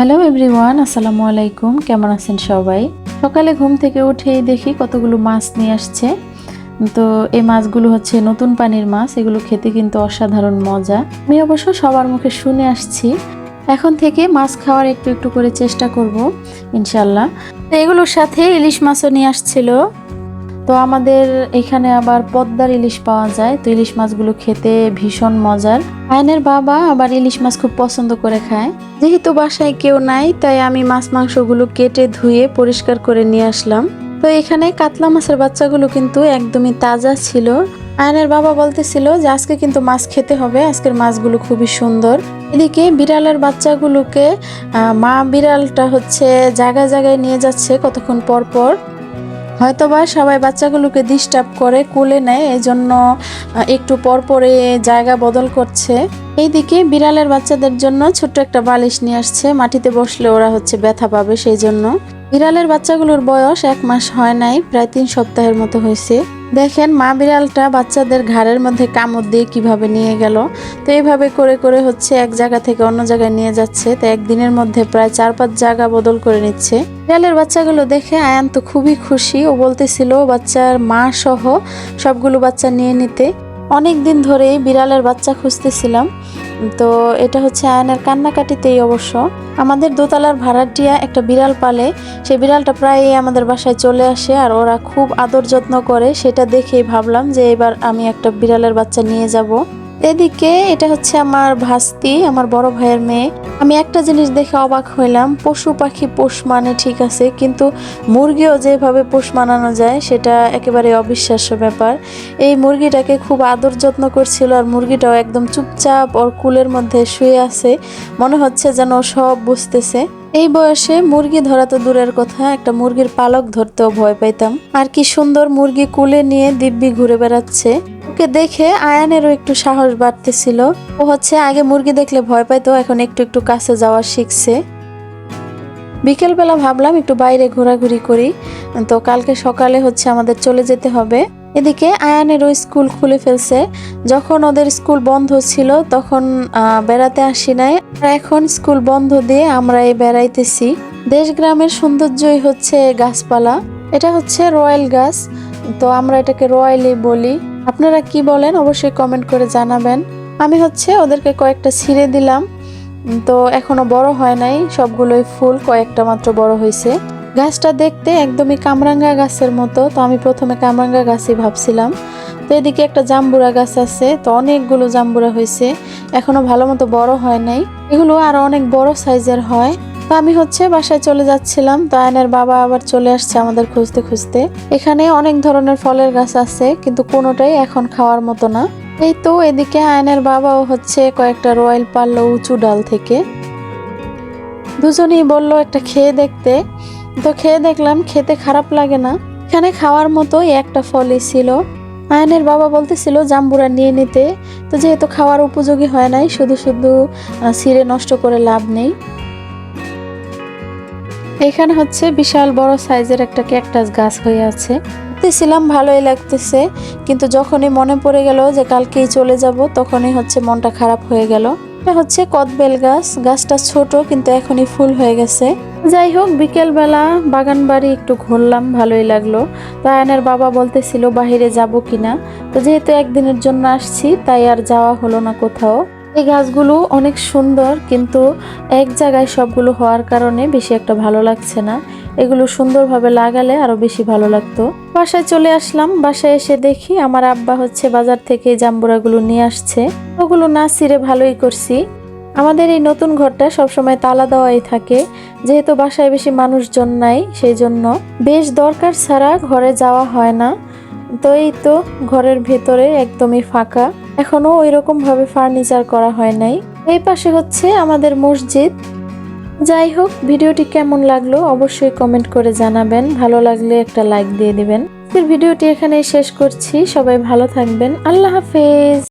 Hello everyone আসসালামু আলাইকুম। কেমন আছেন সবাই? সকালে ঘুম থেকে উঠেই দেখি কতগুলো মাছ নিয়ে আসছে। তো এই মাছগুলো হচ্ছে নতুন পানির মাছ, এগুলো খেতে কিন্তু অসাধারণ মজা। আমি অবশ্য সবার মুখে শুনে আসছি। এখন থেকে মাছ খাওয়ার একটু একটু করে চেষ্টা করব ইনশাল্লাহ এগুলোর সাথে ইলিশ মাছও নিয়ে আসছিল। তো আমাদের এখানে আবার পদ্মার ইলিশ পাওয়া যায়। তো ইলিশ মাছগুলো খেতে ভীষণ মজার। আয়নের বাবা আবার ইলিশ মাছ খুব পছন্দ করে খায়। যেহেতু বাসায় কেউ নাই, তাই আমি মাছ মাংসগুলো কেটে ধুয়ে পরিষ্কার করে নিয়ে আসলাম। তো এখানে কাতলা মাছের বাচ্চাগুলো কিন্তু একদমই তাজা ছিল। আয়নের বাবা বলতেছিল যে, আজকে কিন্তু মাছ খেতে হবে, আজকের মাছগুলো খুবই সুন্দর। এদিকে বিড়ালের বাচ্চাগুলোকে মা বিড়ালটা হচ্ছে জায়গায় জায়গায় নিয়ে যাচ্ছে কতক্ষণ পর পর। হয়তোবা সবাই বাচ্চাগুলোকে ডিস্টার্ব করে, কোলে নেয় এই জন্য একটু পর পরে জায়গা বদল করছে। এইদিকে বিড়ালের বাচ্চাদের জন্য ছোট্ট একটা বালিশ নিয়ে আসছে। মাটিতে বসলে ওরা হচ্ছে ব্যথা পাবে সেই জন্য বিড়ালের বাচ্চাগুলোর বয়স এক মাস হয় নাই, প্রায় তিন সপ্তাহের মতো হয়েছে। দেখেন মা বিড়ালটা বাচ্চাদের ঘাড়ের মধ্যে কামড় দিয়ে কীভাবে নিয়ে গেল। তো এইভাবে করে করে হচ্ছে এক জায়গা থেকে অন্য জায়গায় নিয়ে যাচ্ছে। তো একদিনের মধ্যে প্রায় চার পাঁচ জায়গা বদল করে নিচ্ছে। বিড়ালের বাচ্চাগুলো দেখে আয়ান তো খুবই খুশি। ও বলতেছিল, বাচ্চার মা সহ সবগুলো বাচ্চা নিয়ে নিতে। অনেক দিন ধরেই বিড়ালের বাচ্চা খুঁজতেছিলাম। তো এটা হচ্ছে আয়নের কান্নাকাটিতেই অবশ্য। আমাদের দোতলার ভাড়াটিয়া একটা বিড়াল পালে সেই বিড়ালটা প্রায়ই আমাদের বাসায় চলে আসে আর ওরা খুব আদর যত্ন করে। সেটা দেখেই ভাবলাম যে এবার আমি একটা বিড়ালের বাচ্চা নিয়ে যাব। এদিকে এটা হচ্ছে আমার ভাস্তি, আমার বড় ভাইয়ের মেয়ে। আমি একটা জিনিস দেখে অবাক হইলাম, পশু পাখি পোষ মানে ঠিক আছে, কিন্তু মুরগিও যেভাবে পোষ মানানো যায়, সেটা একেবারে অবিশ্বাস্য ব্যাপার। এই মুরগিটাকে খুব আদর যত্ন করছিল আর মুরগিটাও একদম চুপচাপ ওর কুলের মধ্যে শুয়ে আছে। মনে হচ্ছে যেন সব বুঝতেছে। এই বয়সে মুরগি ধরা তো দূরের কথা, একটা মুরগির পালক ধরতেও ভয় পাইতাম। আর কি সুন্দর মুরগি কুলে নিয়ে দিব্যি ঘুরে বেড়াচ্ছে। ওকে দেখে আয়ানেরও একটু সাহস বাড়তেছিল। ও হচ্ছে, আগে মুরগি দেখলে ভয় পাইতো, এখন একটু একটু কাছে যাওয়া শিখছে। বিকেলবেলা ভাবলাম একটু বাইরে ঘোরাঘুরি করি। তো কালকে সকালে হচ্ছে আমাদের চলে যেতে হবে। এদিকে আয়ানেরও স্কুল খুলে ফেলছে। যখন ওদের স্কুল বন্ধ ছিল, তখন বেড়াতে আসি নাই। এখন স্কুল বন্ধ দিয়ে আমরা এই বেড়াইতেছি। দেশ গ্রামের সৌন্দর্যই হচ্ছে গাছপালা। এটা হচ্ছে রয়্যাল গাছ। তো আমরা এটাকে রয়্যালই বলি। আপনারা কি বলেন, অবশ্যই কমেন্ট করে জানাবেন। আমি হচ্ছে ওদেরকে কয়েকটা ছিঁড়ে দিলাম। তো এখনও বড় হয় নাই, সবগুলোই ফুল, কয়েকটা মাত্র বড় হয়েছে। গাছটা দেখতে একদমই কামরাঙ্গা গাছের মতো, তো আমি প্রথমে কামরাঙ্গা গাছই ভাবছিলাম। তো এদিকে একটা জাম্বুরা গাছ আছে, তো অনেকগুলো জাম্বুরা হয়েছে। এখনও ভালো মতো বড় হয় নাই। এগুলো আরও অনেক বড় সাইজের হয়। তো আমি হচ্ছে বাসায় চলে যাচ্ছিলাম। তো আয়নের বাবা আবার চলে আসছে আমাদের খুঁজতে খুঁজতে। এখানে অনেক ধরনের ফলের গাছ আছে, কিন্তু কোনোটাই এখন খাওয়ার মতো না। এই তো এদিকে আয়নের বাবাও হচ্ছে কয়েকটা রয়েল পারল উঁচু ডাল থেকে। দুজনেই বলল, একটা খেয়ে দেখতে। তো খেয়ে দেখলাম, খেতে খারাপ লাগে না। এখানে খাওয়ার মতোই একটা ফলই ছিল। আয়নের বাবা বলতেছিল, জাম্বুরা নিয়ে নিতে। তো যেহেতু খাওয়ার উপযোগী হয় নাই, শুধু শুধু ছিঁড়ে নষ্ট করে লাভ নেই। এখানে হচ্ছে বিশাল বড় সাইজের একটা ক্যাকটাস গাছ হয়ে আছে। দেখতেছিলাম ভালোই লাগতেছে, কিন্তু যখনই মনে পড়ে গেল যে কালকেই চলে যাব, তখনই হচ্ছে মনটা খারাপ হয়ে গেল। এটা হচ্ছে কদবেল গাছ, গাছটা ছোট কিন্তু এখনই ফুল হয়ে গেছে। যাই হোক, বিকেলবেলা বাগান বাড়ি একটু ঘুরলাম, ভালোই লাগল। তো আয়নের বাবা বলতেছিল বাহিরে যাব কিনা। তো যেহেতু একদিনের জন্য আসছি, তাই আর যাওয়া হলো না কোথাও। এই গাছগুলো অনেক সুন্দর, কিন্তু এক জায়গায় সবগুলো হওয়ার কারণে বেশি একটা ভালো লাগছে না। এগুলো সুন্দরভাবে লাগালে আরও বেশি ভালো লাগতো। বাসায় চলে আসলাম। বাসায় এসে দেখি আমার আব্বা হচ্ছে বাজার থেকে জাম্বুরাগুলো নিয়ে আসছে। ওগুলো না ছিঁড়ে ভালোই করছি। আমাদের এই নতুন ঘরটা সবসময় তালা দেওয়াই থাকে। যেহেতু বাসায় বেশি মানুষজন নাই, সেই জন্য বেশ দরকার ছাড়া ঘরে যাওয়া হয় না। তো এই তো ঘরের ভেতরে একদমই ফাঁকা। এখনও ওই রকম ভাবে ফার্নিচার করা হয় নাই। এই পাশে হচ্ছে আমাদের মসজিদ। যাই হোক, ভিডিওটি কেমন লাগল অবশ্যই কমেন্ট করে জানাবেন। ভালো লাগলে একটা লাইক দিয়ে দিবেন। ভিডিওটি এখানেই শেষ করছি। সবাই ভালো থাকবেন। আল্লাহ হাফেজ।